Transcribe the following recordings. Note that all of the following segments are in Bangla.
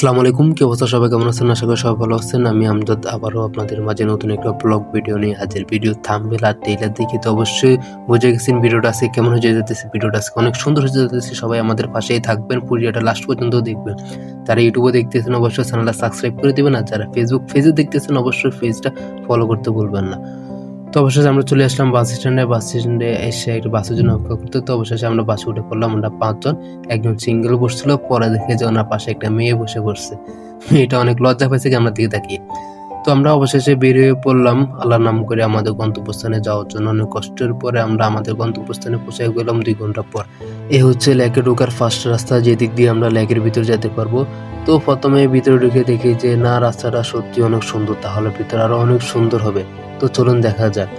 আসসালামু আলাইকুম, কি অবস্থা সবাই? কেমন আছেন? আশা করি সবাই ভালো আছেন। আমি আমজাদ, আবারও আপনাদের মাঝে নতুন একটা ব্লগ ভিডিও নিয়ে হাজির। ভিডিও থামবেল আর টেইলার দেখে তো অবশ্যই বুঝে গেছেন ভিডিওটা আজকে কেমন হয়ে যেতেছে ভিডিওটা আজকে অনেক সুন্দর হয়ে যেতেছে সবাই আমাদের পাশেই থাকবেন ভিডিওটা লাস্ট পর্যন্ত দেখবেন। যারা ইউটিউবে দেখতেছেন, অবশ্যই চ্যানেলটা সাবস্ক্রাইব করে দিবেন। আর যারা ফেসবুক পেজে দেখতেছেন, অবশ্যই পেজটা ফলো করতে ভুলবেন না। তো অবশেষে আমরা চলে আসলাম বাস স্ট্যান্ডে। বাস স্ট্যান্ডে এসে একটা বাসের জন্য অপেক্ষা করতে তো অবশেষে আমরা বাসে উঠে পড়লাম। আমরা পাঁচজন, একজন সিঙ্গেল বসছিল। পরে দেখে যে ওনার পাশে একটা মেয়ে বসে পড়ছে। মেয়েটা অনেক লজ্জা পাইছে কি আমরা দিকে তাকিয়ে। তো আমরা অবশেষে বেরিয়ে পড়লাম। আল্লাহর নাম করে আমাদের গন্তব্যস্থানে যাওয়ার জন্য। অনেক কষ্টের পরে আমরা আমাদের গন্তব্যস্থানে পৌঁছে গেলাম দুই ঘণ্টা পর। এ হচ্ছে লেকে ঢোকার ফার্স্ট রাস্তা। যেদিক দিয়ে আমরা লেকের ভিতরে যেতে পারব। তো প্রথমে ভিতরে ঢুকে দেখি যে, না, রাস্তাটা সত্যি অনেক সুন্দর। তাহলে ভিতরে আরও অনেক সুন্দর হবে। তো চলুন দেখা যাক।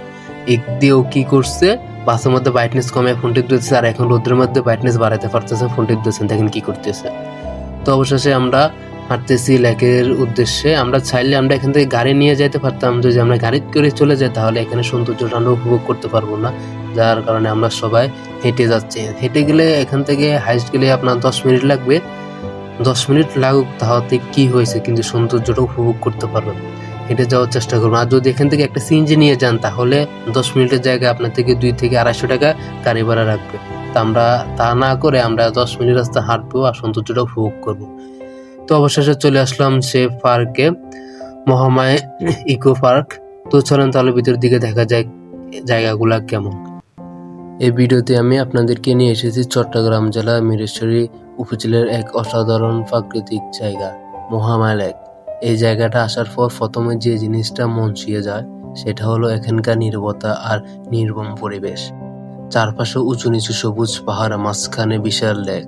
এক দিয়েও কি করছে? বাসের মধ্যে ব্রাইটনেস কমে ফোন টিপ দিতেছে আর এখন রোদ্রের মধ্যে ব্রাইটনেস বাড়াতে পারতেছে ফোন টিপ দিতেছেন দেখেন কি করতেছে। তো অবশেষে আমরা হাঁটতেছি লেকের উদ্দেশ্যে। আমরা চাইলে আমরা এখান থেকে গাড়ি নিয়ে যেতে পারতাম। যদি আমরা গাড়ি করে চলে যাই, তাহলে এখানে সৌন্দর্যটা আমরা উপভোগ করতে পারব না। যার কারণে আমরা সবাই হেঁটে যাচ্ছি। হেঁটে গেলে এখান থেকে হাইস্ট গেলে আপনার দশ মিনিট লাগবে। দশ মিনিট লাগুক, তাহলে কি হয়েছে? কিন্তু সৌন্দর্যটা উপভোগ করতে পারবেন। হেঁটে যাওয়ার চেষ্টা করবেন আর যদি এখান থেকে একটা সিএনজি নিয়ে যান, তাহলে দশ মিনিটের জায়গায় আপনার থেকে দুই থেকে আড়াইশো টাকা গাড়ি ভাড়া রাখবে। তা আমরা, তা না করে আমরা দশ মিনিট রাস্তা হাঁটবো আর সৌন্দর্যটা উপভোগ করব। তো অবশেষে চলে আসলাম সে পার্কে, মহামায় ইকো পার্ক। তো চলেন তাহলে ভিতর দিকে দেখা যায় জায়গাগুলা কেমন। এই ভিডিওতে আমি আপনাদেরকে নিয়ে এসেছি চট্টগ্রাম জেলা মিরেশ্বরী উপজেলার এক অসাধারণ প্রাকৃতিক জায়গা, মহামায় লেক। এই জায়গাটা আসার পর প্রথমে যে জিনিসটা মন ছুঁয়ে যায়, সেটা হলো এখানকার নীরবতা আর নির্মম পরিবেশ। চারপাশে উঁচু নিচু সবুজ পাহাড়, মাঝখানে বিশাল লেক।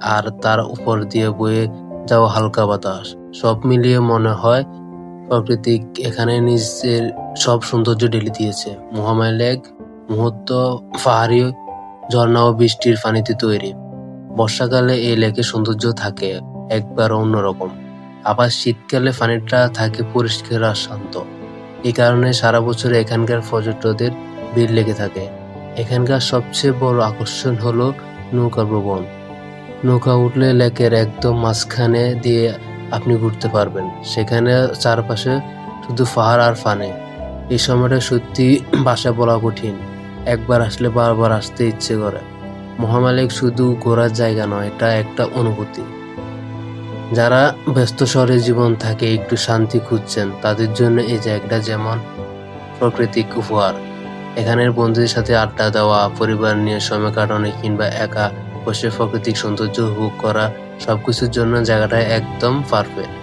আর তার উপর দিয়ে বয়ে যাওয়া হালকা বাতাস। সব মিলিয়ে মনে হয় প্রাকৃতিক এখানে নিজের সব সৌন্দর্য ঢেলে দিয়েছে। মহামায় লেক, মুহূর্ত, পাহাড়ি ঝর্ণা ও বৃষ্টির পানিতে তৈরি। বর্ষাকালে এই লেকের সৌন্দর্য থাকে একবার অন্যরকম। আবার শীতকালে পানিটা থাকে পরিষ্কার আর শান্ত। এই কারণে সারা বছর এখানকার পর্যটকদের ভিড় লেগে থাকে। এখানকার সবচেয়ে বড় আকর্ষণ হলো নৌকা ভ্রমণ। নৌকা উঠলে লেকের একদম মাঝখানে দিয়ে আপনি ঘুরতে পারবেন। সেখানে চারপাশে শুধু পাহাড় আর ফানে এই সময়টা সত্যি ভাষা বলা কঠিন। একবার আসলে বারবার আসতে ইচ্ছে করে। মহামালিক শুধু ঘোরার জায়গা নয়, এটা একটা অনুভূতি। যারা ব্যস্ত শহরে জীবন থাকে, একটু শান্তি খুঁজছেন, তাদের জন্য এই জায়গাটা যেমন প্রাকৃতিক উপহার। এখানের বন্ধুদের সাথে আড্ডা দেওয়া, পরিবার নিয়ে সময় কাটানো কিংবা একা বসে প্রাকৃতিক সৌন্দর্য উপভোগ করা, সবকিছুর জন্য জায়গাটা একদম পারফেক্ট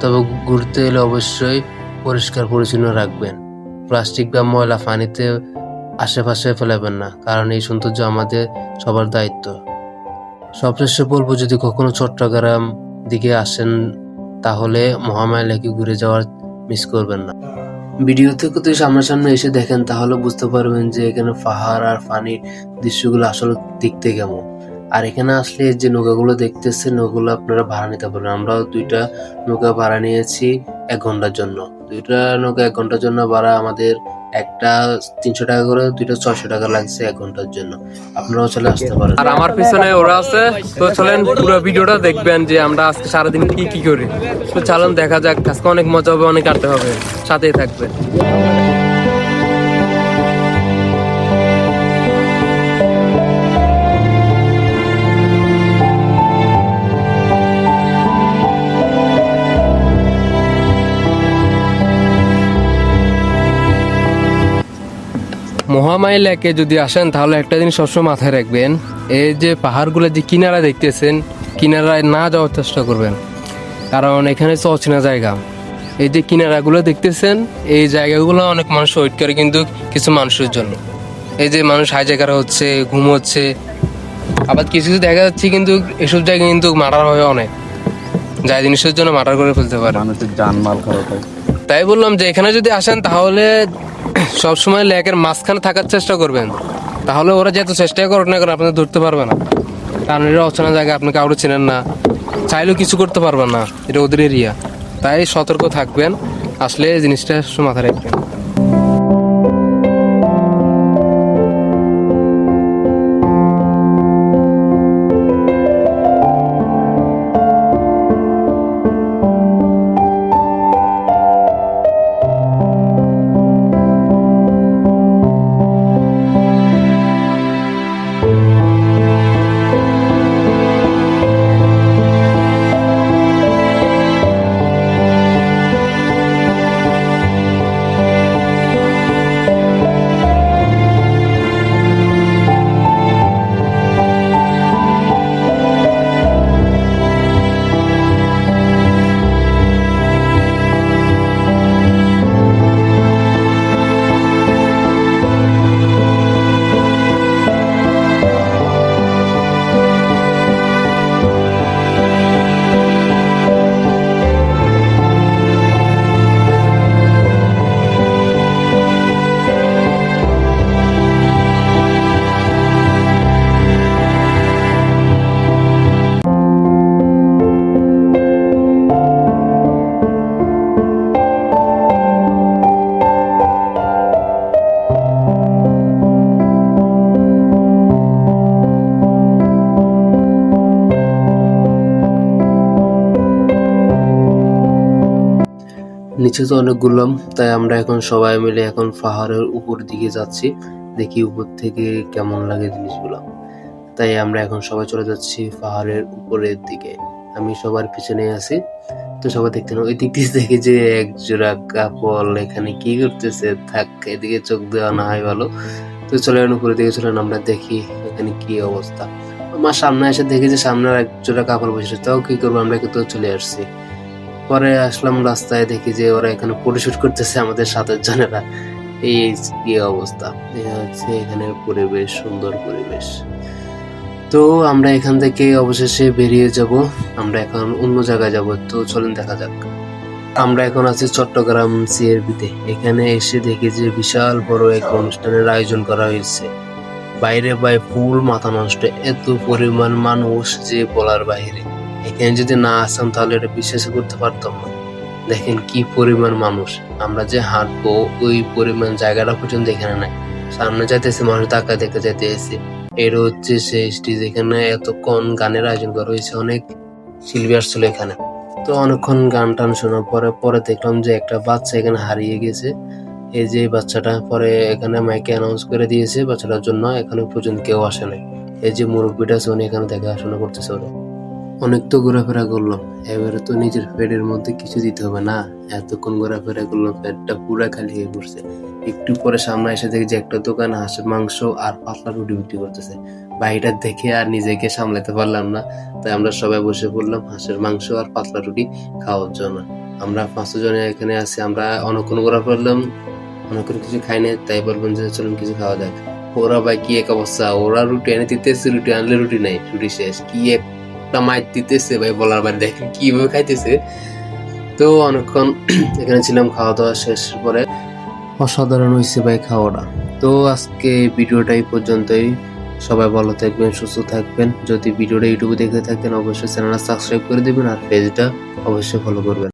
তবে ঘুরতে এলে অবশ্যই পরিষ্কার পরিচ্ছন্ন রাখবেন। প্লাস্টিক বা ময়লা পানিতে আশেপাশে ফেলাবেন না, কারণ এই সৌন্দর্য আমাদের সবার দায়িত্ব। সবশেষে বলব, যদি কখনো চট্টগ্রাম দিকে আসেন, তাহলে মহামায়া লেকে ঘুরে যাওয়ার মিস করবেন না। ভিডিও থেকে তো সামনাসামনি এসে দেখেন, তাহলে বুঝতে পারবেন যে এখানে পাহাড় আর পানির দৃশ্যগুলো আসলে দেখতে কেমন। আর এখানে আসলে যে নৌকাগুলো দেখতেছেন নৌকাগুলো আপনারা ভাড়া নিতে পারবেন। আমরাও দুইটা নৌকা ভাড়া নিয়েছি এক ঘণ্টার জন্য। দুইটা নৌকা এক ঘণ্টার জন্য ভাড়া আমাদের একটা তিনশো টাকা করে, দুইটা ছয়শো টাকা লাগছে এক ঘণ্টার জন্য। আপনারাও চলে আসতে পারেন। আর আমার পিছনে ওরা আছে। তো চলেন পুরো ভিডিওটা দেখবেন যে আমরা আজকে সারাদিন কি কি করি। তো চলেন দেখা যাক। আজকে অনেক মজা হবে, অনেক আড্ডা হবে। সাথেই থাকবে মহামাই লেকে যদি আসেন, তাহলে একটা জিনিস সবসময় মাথায় রাখবেন, এই যে পাহাড়গুলো যে কিনারা দেখতেছেন, কিনারায় না যাওয়ার চেষ্টা করবেন। কারণ এখানে হচ্ছে অচেনা জায়গা। এই যে কিনারাগুলো দেখতেছেন, এই জায়গাগুলো অনেক মানুষ ওয়েট করে কিন্তু কিছু মানুষের জন্য। এই যে মানুষ হাই জায়গারা হচ্ছে, ঘুমোচ্ছে। আবার কিছু কিছু দেখা যাচ্ছে কিন্তু এসব জায়গায় কিন্তু মার্ডার হয় অনেক। যা জিনিসের জন্য মার্ডার করে ফেলতে পারে। মানুষের জানমাল খারাপ হয়। তাই বললাম যে এখানে যদি আসেন তাহলে সবসময় লেকের মাঝখানে থাকার চেষ্টা করবেন। তাহলে ওরা যেহেতু চেষ্টাই করুক না করে আপনি ধরতে পারবে না। কারণ এটা অচেনা জায়গা, আপনি কাউরে চেনেন না। চাইলেও কিছু করতে পারবেন না, এটা ওদের এরিয়া তাই সতর্ক থাকবেন, আসলে জিনিসটা মাথায় রাখবেন। নিচে তো অনেক ঘুরলাম তাই আমরা এখন সবাই মিলে এখন পাহাড়ের উপর দিকে যাচ্ছি, দেখি উপর থেকে কেমন লাগে জিনিসগুলো। তাই আমরা এখন সবাই চলে যাচ্ছি পাহাড়ের উপরের দিকে। আমি সবার পিছনে আছি, তো সবাই দেখতে না, ওই দিক দিয়ে দেখি যে এক জোড়া কাপড়, এখানে কি করতেছে? থাক, এদিকে চোখ দেওয়া না হয় ভালো। তো চলে গেলাম উপরের দিকে চলেন, আমরা দেখি এখানে কি অবস্থা। আমার সামনে এসে দেখি যে সামনে এক জোড়া কাপড় বসেছে তাও কি করব? আমরা কিন্তু চলে আসছি। পরে আসলাম রাস্তায়, দেখি যে ওরা এখানে ফটোশুট করতেছে আমাদের সাতের জনেরা। এই কি অবস্থা? এই হচ্ছে এখানের পরিবেশ, সুন্দর পরিবেশ। তো আমরা এখান থেকে অবশেষে বেরিয়ে যাব। আমরা এখন অন্য জায়গায় যাব, তো চলেন দেখা যাক। আমরা এখন আছি চট্টগ্রাম সিএরবিতে এখানে এসে দেখি যে বিশাল বড় এক অনুষ্ঠানের আয়োজন করা হয়েছে। বাইরে বাই ফুল মাথা নষ্ট, এত পরিমাণ মানুষ যে বলার বাইরে এখানে যদি না আসতাম, তাহলে এটা বিশ্বাস করতে পারতাম না। দেখেন কি পরিমাণ মানুষ। আমরা যে হাঁটবো, ওই পরিমাণ জায়গাটা পর্যন্ত এখানে নাই। সামনে যাইতেছে মানুষ, ধাক্কা দেখতে যাইতেছে। এটা হচ্ছে সেই স্টেজ এখানে এতক্ষণ গানের আয়োজন করা হয়েছে, অনেক শিল্পী আসছিল এখানে। তো অনেকক্ষণ গান টান শোনার পরে পরে দেখলাম যে একটা বাচ্চা এখানে হারিয়ে গেছে। এই যে বাচ্চাটা, পরে এখানে মাইকে অ্যানাউন্স করে দিয়েছে, বাচ্চাটার জন্য এখানে পর্যন্ত কেউ আসে নাই। এই যে মুরব্বীটা আছে, উনি এখানে দেখাশোনা করতেছে ওরা। অনেক তো ঘোরাফেরা করলাম। এবারে তো নিজের পেটের মধ্যে কিছু দিতে হবে না। এতক্ষণ ঘোরাফেরা করলাম, পেটটা পুরা খালি হয়ে পড়ছে। একটু পরে সামনে এসে দেখি যে একটা দোকান হাঁসের মাংস আর পাতলা রুটি বিক্রি করতেছে। বাড়িটা দেখে আর নিজেকে সামলাতে পারলাম না। তাই আমরা সবাই বসে পড়লাম হাঁসের মাংস আর পাতলা রুটি খাওয়ার জন্য। আমরা পাঁচশো জনে এখানে আছি, আমরা অনেকক্ষণ ঘোরা পড়লাম অনেকক্ষণ কিছু খাই নাই। তাই বলবেন যে চলুন কিছু খাওয়া যাক। ওরা ভাই কি এক অবস্থা? ওরা রুটি এনে দিতেছে, রুটি আনলে রুটি নাই, রুটি শেষ। কি একটা মাইর দিতেছে ভাই, বলার বাইরে দেখেন কীভাবে খাইতেছে। তো অনেকক্ষণ এখানে ছিলাম খাওয়া দাওয়া শেষ পরে অসাধারণ হয়েছে ভাই খাওয়াটা। তো আজকে ভিডিওটা এই পর্যন্তই। সবাই ভালো থাকবেন, সুস্থ থাকবেন। যদি ভিডিওটা ইউটিউবে দেখে থাকেন, অবশ্যই চ্যানেলটা সাবস্ক্রাইব করে দেবেন আর পেজটা অবশ্যই ফলো করবেন।